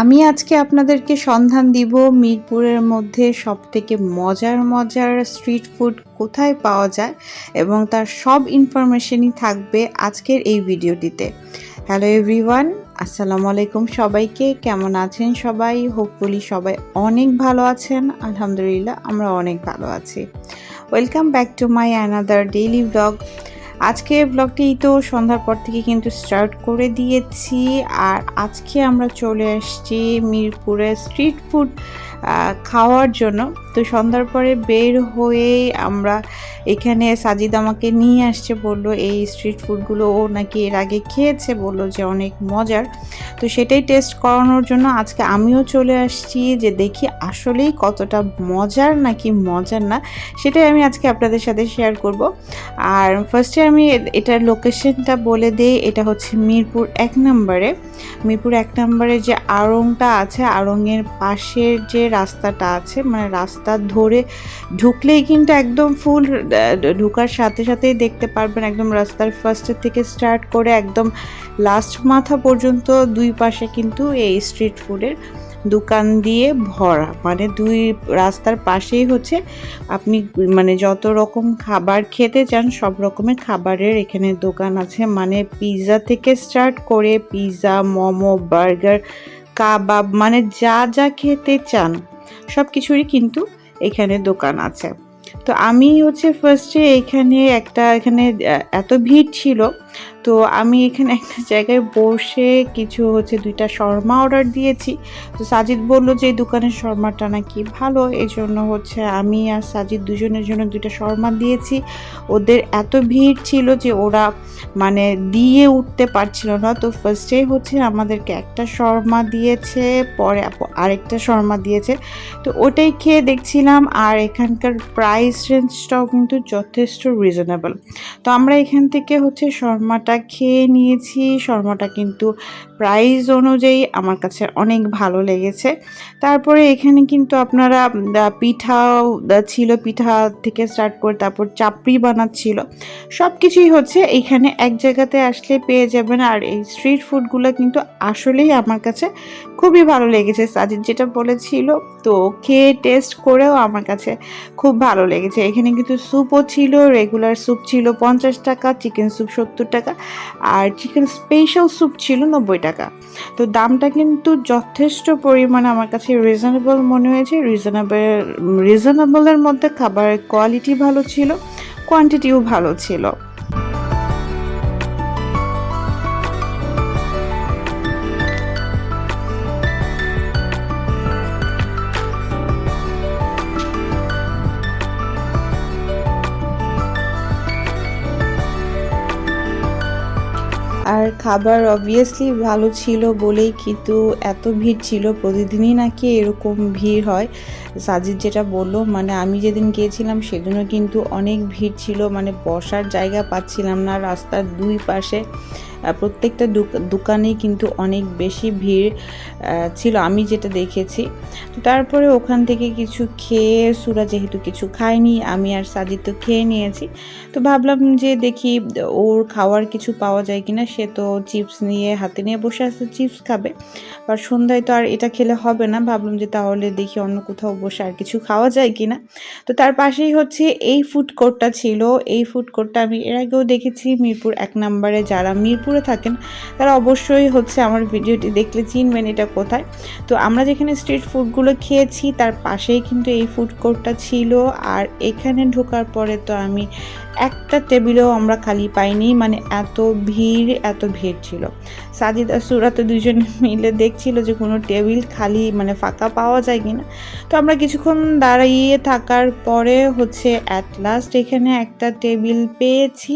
আমি আজকে আপনাদেরকে সন্ধান দিব মিরপুরের মধ্যে সবথেকে মজার মজার স্ট্রিট ফুড কোথায় পাওয়া যায় এবং তার সব ইনফরমেশনই থাকবে আজকের এই ভিডিওটিতে। হ্যালো এভরিওয়ান, আসসালামু আলাইকুম সবাইকে। কেমন আছেন সবাই? হোপফুলি সবাই অনেক ভালো আছেন। আলহামদুলিল্লাহ আমরা অনেক ভালো আছি। Welcome back to my another daily blog আজকে ব্লগটি তো সন্ধ্যার পর থেকে কিন্তু স্টার্ট করে দিয়েছি। আর আজকে আমরা চলে আসছি মিরপুরে স্ট্রিট ফুড খাওয়ার জন্য। তো সন্ধ্যার পরে বের হয়ে আমরা এখানে সাজিদ আমাকে নিয়ে আসছে, বলল, এই স্ট্রিট ফুডগুলো ও নাকি এর আগে খেয়েছে? বলল যে, অনেক মজার। তো সেটাই টেস্ট করানোর জন্য আজকে আমিও চলে আসছি যে, দেখি আসলেই কতটা মজার নাকি মজার না? সেটাই আমি আজকে আপনাদের সাথে শেয়ার করব। আর ফার্স্টে আমি এটার লোকেশনটা বলে দিই, এটা হচ্ছে মিরপুর এক নম্বরে। মিরপুর এক নম্বরে যে আড়ংটা আছে, আড়ংয়ের পাশের যে রাস্তাটা আছে মানে রাস্তা ধরে ঢুকলেই কিন্তু একদম ফুল ঢুকার সাথে সাথেই দেখতে পারবেন একদম রাস্তার ফার্স্টের থেকে স্টার্ট করে একদম লাস্ট মাথা পর্যন্ত দুই পাশে কিন্তু এই স্ট্রিট ফুডের দোকান দিয়ে ভরা। মানে দুই রাস্তার পাশেই হচ্ছে আপনি মানে যত রকম খাবার খেতে চান সব রকমের খাবারের এখানে দোকান আছে। মানে পিৎজা থেকে স্টার্ট করে পিৎজা মোমো বার্গার কাবাব মানে যা যা খেতে চান সব কিছুরই কিন্তু এখানে দোকান আছে। তো আমি হচ্ছে ফার্স্টে এখানে একটা এখানে এত ভিড় ছিল। তো আমি এখানে একটা জায়গায় বসে কিছু হচ্ছে দুইটা শর্মা অর্ডার দিয়েছি। তো সাজিদ বলল যে, এই দোকানের শর্মাটা নাকি ভালো। এই জন্য হচ্ছে আমি আর সাজিদ দুজনের জন্য দুইটা শর্মা দিয়েছি। ওদের এত ভিড় ছিল যে ওরা মানে দিয়ে উঠতে পারছিল না। তো ফার্স্টেই হচ্ছে আমাদেরকে একটা শর্মা দিয়েছে, পরে আরেকটা শর্মা দিয়েছে। তো ওটাই খেয়ে দেখছিলাম আর এখানকার প্রাইস রেঞ্জটাও কিন্তু যথেষ্ট রিজনেবল তো আমরা এখান থেকে হচ্ছে শর্মাটা খেয়ে নিয়েছি। শর্মাটা কিন্তু প্রাইস অনুযায়ী আমার কাছে অনেক ভালো লেগেছে। তারপরে এখানে কিন্তু আপনারা পিঠাও ছিল পিঠা থেকে স্টার্ট করে তারপর চাপড়ি বানাচ্ছিল। সব কিছুই হচ্ছে এখানে এক জায়গাতে আসলে পেয়ে যাবেন। আর এই স্ট্রিট ফুডগুলো কিন্তু আসলেই আমার কাছে খুবই ভালো লেগেছে। সাজিদ যেটা বলেছিল, তো খেয়ে টেস্ট করেও আমার কাছে খুব ভালো লেগেছে। এখানে কিন্তু স্যুপও ছিল রেগুলার স্যুপ ছিল, পঞ্চাশ টাকা চিকেন স্যুপ সত্তর টাকা। আর চিকেন স্পেশাল স্যুপ ছিল নব্বই টাকা। তো দামটা কিন্তু যথেষ্ট পরিমাণে আমার কাছে রিজনেবল মনে হয়েছে। রিজনেবল রিজনেবলের মধ্যে খাবারের কোয়ালিটি ভালো ছিল কোয়ান্টিটিও ভালো ছিল। আর খাবার অবভিয়াসলি ভালো ছিল বলেই কিন্তু এত ভিড় ছিল। প্রতিদিনই নাকি এরকম ভিড় হয়। সাজিদ যেটা বলল মানে আমি যেদিন গিয়েছিলাম সেদিনও কিন্তু অনেক ভিড় ছিল। মানে বসার জায়গা পাচ্ছিলাম না, রাস্তার দুই পাশে প্রত্যেকটা দোকানেই কিন্তু অনেক বেশি ভিড় ছিল আমি যেটা দেখেছি। তারপরে ওখান থেকে কিছু খেয়ে, সুরা যেহেতু কিছু খায়নি, আমি আর সাজিদ তো খেয়ে নিয়েছি। তো ভাবলাম যে দেখি ওর খাওয়ার কিছু পাওয়া যায় কিনা, সে তো চিপস নিয়ে, হাতে নিয়ে বসে আছে চিপস খাবে। আর সন্ধ্যায় তো আর এটা খেলে হবে না। ভাবলাম যে তাহলে দেখি অন্য কোথাও বসে আর কিছু খাওয়া যায় কি না তো তার পাশেই হচ্ছে এই ফুড কোর্টটা ছিল। এই ফুড কোর্টটা আমি এর আগেও দেখেছি মিরপুর এক নম্বরে। যারা মিরপুরে থাকেন, তারা অবশ্যই হচ্ছে আমার ভিডিওটি দেখলে চিনবেন এটা কোথায়। তো আমরা যেখানে স্ট্রিট ফুডগুলো খেয়েছি, তার পাশেই কিন্তু এই ফুড কোর্টটা ছিল। আর এখানে ঢোকার পরে তো আমি টেবিলেও আমরা খালি পাইনি মানে এত ভিড় এত ভিড় ছিল। সাজিদ আর সুরা তো দুজনে মিলে দেখছিল যে কোনো টেবিল খালি মানে ফাঁকা পাওয়া যায় কিনা। তো আমরা কিছুক্ষণ দাঁড়িয়ে থাকার পরে হচ্ছে অ্যাট লাস্ট এখানে একটা টেবিল পেয়েছি।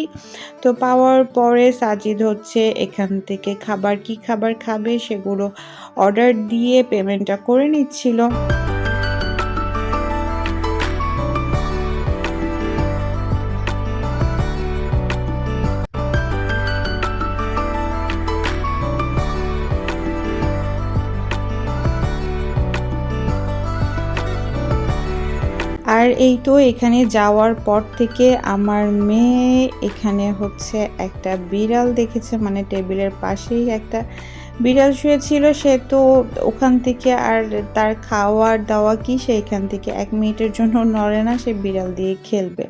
তো পাওয়ার পরে সাজিদ হচ্ছে এখান থেকে খাবার, কি খাবার খাবে সেগুলো অর্ডার দিয়ে পেমেন্টটা করে নিচ্ছিল। আর এই তো এখানে যাওয়ার পর থেকে আমার মেয়ে এখানে হচ্ছে একটা বিড়াল দেখেছে মানে টেবিলের পাশেই একটা বিড়াল শুয়েছিল। সে তো ওখান থেকে আর তার খাওয়ার দাওয়া কি সেইখান থেকে এক মিনিটের জন্য নড়ে না, সে বিড়াল দিয়ে খেলবে।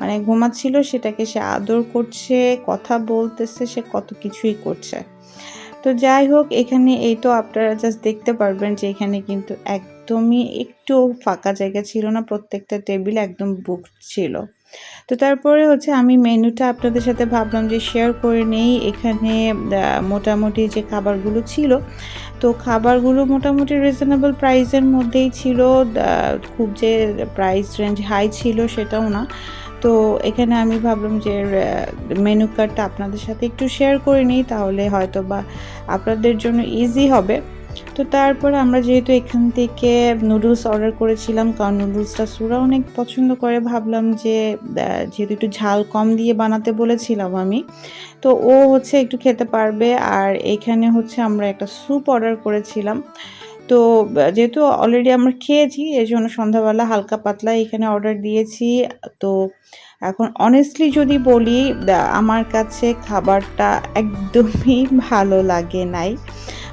মানে ঘুমাচ্ছিল, সেটাকে সে আদর করছে, কথা বলতেছে, সে কত কিছুই করছে। তো যাই হোক, এখানে এই তো আপনারা জাস্ট দেখতে পারবেন যে এখানে কিন্তু একদমই একটু ফাঁকা জায়গা ছিল না, প্রত্যেকটা টেবিল একদম বুক ছিল। তো তারপরে হচ্ছে আমি মেনুটা আপনাদের সাথে ভাবলাম যে শেয়ার করে নেই। এখানে মোটামুটি যে খাবারগুলো ছিল, তো খাবারগুলো মোটামুটি রিজনেবল প্রাইসের মধ্যেই ছিল। খুব যে প্রাইস রেঞ্জ হাই ছিল সেটাও না। তো এখানে আমি ভাবলাম যে মেনু কার্ডটা আপনাদের সাথে একটু শেয়ার করে নিই, তাহলে হয়তো বা আপনাদের জন্য ইজি হবে। তো তারপর আমরা যেহেতু এখান থেকে নুডলস অর্ডার করেছিলাম, কারণ নুডলসটা সুরা অনেক পছন্দ করে, ভাবলাম যে যেহেতু একটু ঝাল কম দিয়ে বানাতে বলেছিলাম আমি, তো ও হচ্ছে একটু খেতে পারবে। আর এখানে হচ্ছে আমরা একটা স্যুপ অর্ডার করেছিলাম। তো যেহেতু অলরেডি আমরা খেয়েছি এই জন্য সন্ধ্যাবেলা হালকা পাতলা এখানে অর্ডার দিয়েছি। তো, এখন অনেস্টলি যদি বলি আমার কাছে খাবারটা একদমই ভালো লাগে নাই।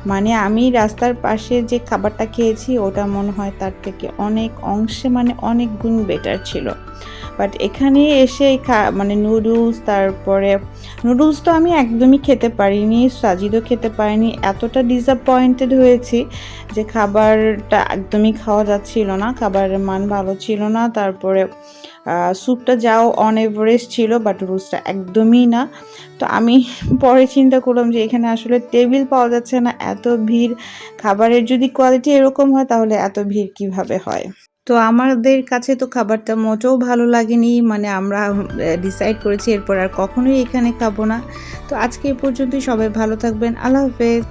মানে আমি রাস্তার পাশে যে খাবারটা খেয়েছি, ওটা মনে হয় তার থেকে অনেক অংশে মানে অনেক গুণ বেটার ছিল। বাট এখানে এসে মানে নুডলস তারপরে নুডলস তো আমি একদমই খেতে পারিনি, সাজিদও খেতে পারিনি, এতটা ডিসঅ্যাপয়েন্টেড হয়েছি যে খাবারটা একদমই খাওয়া যাচ্ছিল না, খাবারের মান ভালো ছিল না, তারপরে স্যুপটা যাও অন এভারেস্ট ছিল বাট রুলসটা একদমই না। তো আমি পরে চিন্তা করলাম যে এখানে আসলে টেবিল পাওয়া যাচ্ছে না, এত ভিড়। খাবারের যদি কোয়ালিটি এরকম হয়, তাহলে এত ভিড় কীভাবে হয়? তো আমাদের কাছে তো খাবারটা মোটেও ভালো লাগেনি মানে আমরা ডিসাইড করেছি এরপর আর কখনোই এখানে খাব না। তো আজকে এই পর্যন্তই, সবাই ভালো থাকবেন, আল্লাহ হাফেজ।